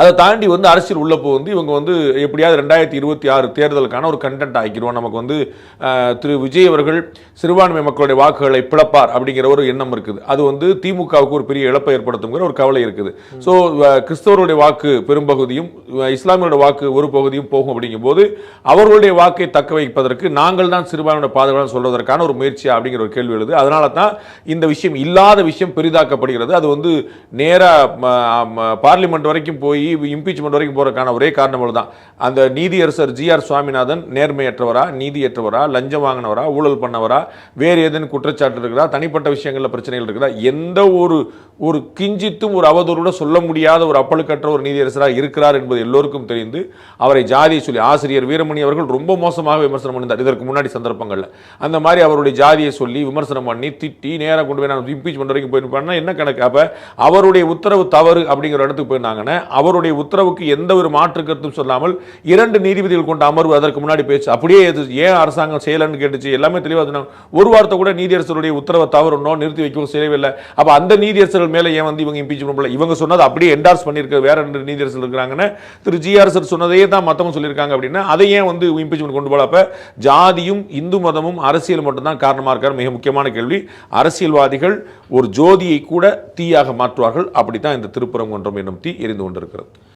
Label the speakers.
Speaker 1: அதை தாண்டி வந்து அரசியல் உள்ளப்போ வந்து இவங்க வந்து எப்படியாவது ரெண்டாயிரத்தி இருபத்தி ஆறு தேர்தலுக்கான ஒரு கண்டென்ட் ஆக்கிடுவோம். நமக்கு வந்து திரு விஜய் அவர்கள் சிறுபான்மை மக்களுடைய வாக்குகளை பிளப்பார் அப்படிங்கிற ஒரு எண்ணம் இருக்குது. அது வந்து திமுகவுக்கு ஒரு பெரிய இழப்பை ஏற்படுத்துங்கிற ஒரு கவலை இருக்குது. ஸோ கிறிஸ்தவருடைய வாக்கு பெரும்பகுதியும் இஸ்லாமியோட வாக்கு ஒரு பகுதியும் போகும் அப்படிங்கும்போது அவர்களுடைய வாக்கை தக்க வைப்பதற்கு நாங்கள் தான் சிறுபான்மையோட பாதுகாப்பு சொல்வதற்கான ஒரு முயற்சியா அப்படிங்கிற ஒரு கேள்வி எழுது. அதனால தான் இந்த விஷயம் இல்லாத விஷயம் பெரிதாக்கப்படுகிறது. அது வந்து நேராக பார்லிமெண்ட் வரைக்கும் போய் இம்பீச்மெண்ட் வரைக்கும் போகிறதுக்கான ஒரே காரணம் தான் அந்த நீதியரசர் ஜி ஆர் சுவாமிநாதன் நேர்மையற்றவரா நீதியற்றவரா லஞ்சம் வாங்கினவரா ஊழல் பண்ணவரா வேறு ஏதேனும் குற்றச்சாட்டு இருக்கிறா தனிப்பட்ட விஷயங்களில் பிரச்சனைகள் இருக்கிறா எந்த ஒரு ஒரு கிஞ்சித்தும் ஒரு அவதூறோட சொல்ல முடியாத ஒரு அப்பழுக்கற்ற ஒரு நீதியரசராக இருக்கிறார் என்பது எல்லோருக்கும் தெரிந்து அவரை ஜாதியை சொல்லி ஆசிரியர் வீரமணி அவர்கள் ரொம்ப மோசமாக விமர்சனம் பண்ணியிருந்தார். இதற்கு முன்னாடி சந்தர்ப்பங்களில். அந்த மாதிரி அவருடைய ஜாதியை சொல்லி விமர்சனம் பண்ணி திட்டி நேராக கொண்டு போய் நான் இம்பீச்மெண்ட் வரைக்கும் போயிருப்பாங்கன்னா என்ன கணக்கு? அப்போ அவருடைய உத்தரவு தவறு அப்படிங்கிற இடத்துக்கு போயிருந்தாங்கன்னா அவர் அவருடைய உத்தரவுக்கு எந்த ஒரு மாற்று கருத்தும் சொல்லாமல் இரண்டு நீதிபதிகள் கொண்ட அமர்வு அதற்கு முன்னாடி பேச்சு. அப்படியே எது ஏன் அரசாங்கம் செய்யலன்னு கேட்டுச்சு? எல்லாமே தெளிவாக சொன்னாங்க. ஒரு வார்த்தை கூட நீதியரசருடைய உத்தரவை தவறுனோ நிறுத்தி வைக்கவும் செய்யவில்லை அப்போ அந்த நீதியரசர்கள் மேலே ஏன் வந்து இவங்க இம்பீச் பண்ணல? இவங்க சொன்னது அப்படியே என்டார்ஸ் பண்ணியிருக்க வேற ரெண்டு நீதியரசர்கள் இருக்கிறாங்கன்னு திரு ஜி சொன்னதையே தான் மற்றவங்க சொல்லியிருக்காங்க அப்படின்னா அதை ஏன் வந்து இம்பீச்மெண்ட் கொண்டு போல அப்போ ஜாதியும் இந்து மதமும் அரசியல் மட்டும்தான் காரணமாக இருக்கார். மிக முக்கியமான கேள்வி. அரசியல்வாதிகள் ஒரு ஜோதியை கூட தீயாக மாற்றுவார்கள். அப்படித்தான் இந்த திருப்புறங்குன்றம் என்னும் தீ எரிந்து கொண்டிருக்கிறது.